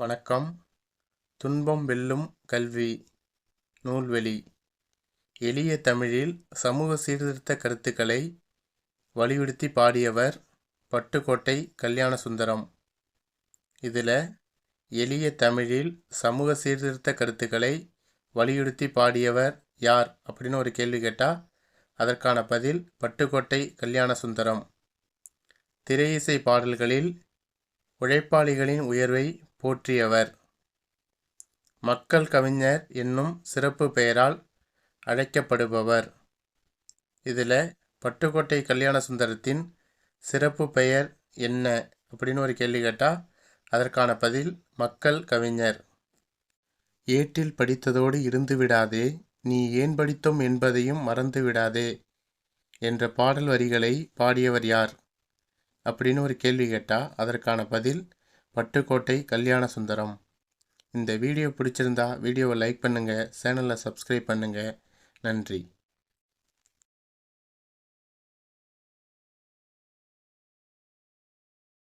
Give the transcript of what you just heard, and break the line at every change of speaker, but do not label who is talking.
வணக்கம். துன்பம் வெல்லும் கல்வி நூல்வெளி. எளிய தமிழில் சமூக சீர்திருத்த கருத்துக்களை வலியுறுத்தி பாடியவர் பட்டுக்கோட்டை கல்யாண சுந்தரம் இதில் எளிய தமிழில் சமூக சீர்திருத்த கருத்துக்களை வலியுறுத்தி பாடியவர் யார் அப்படின்னு ஒரு கேள்வி கேட்டால் அதற்கான பதில் பட்டுக்கோட்டை கல்யாண சுந்தரம் திரையிசை பாடல்களில் உழைப்பாளிகளின் உயர்வை போற்றியவர். மக்கள் கவிஞர் என்னும் சிறப்பு பெயரால் அழைக்கப்படுபவர். இதில் பட்டுக்கோட்டை கல்யாண சுந்தரத்தின் சிறப்பு பெயர் என்ன அப்படின்னு ஒரு கேள்வி கேட்டால் அதற்கான பதில் மக்கள் கவிஞர். ஏட்டில் படித்ததோடு இருந்து விடாதே நீ ஏன் படித்தோம் என்பதையும் மறந்து விடாதே என்ற பாடல் வரிகளை பாடியவர் யார் அப்படின்னு ஒரு கேள்வி கேட்டால் அதற்கான பதில் பட்டுக்கோட்டை கல்யாண சுந்தரம். இந்த வீடியோ பிடிச்சிருந்தா வீடியோவை லைக் பண்ணுங்கள் சேனலை சப்ஸ்கிரைப் பண்ணுங்கள் நன்றி.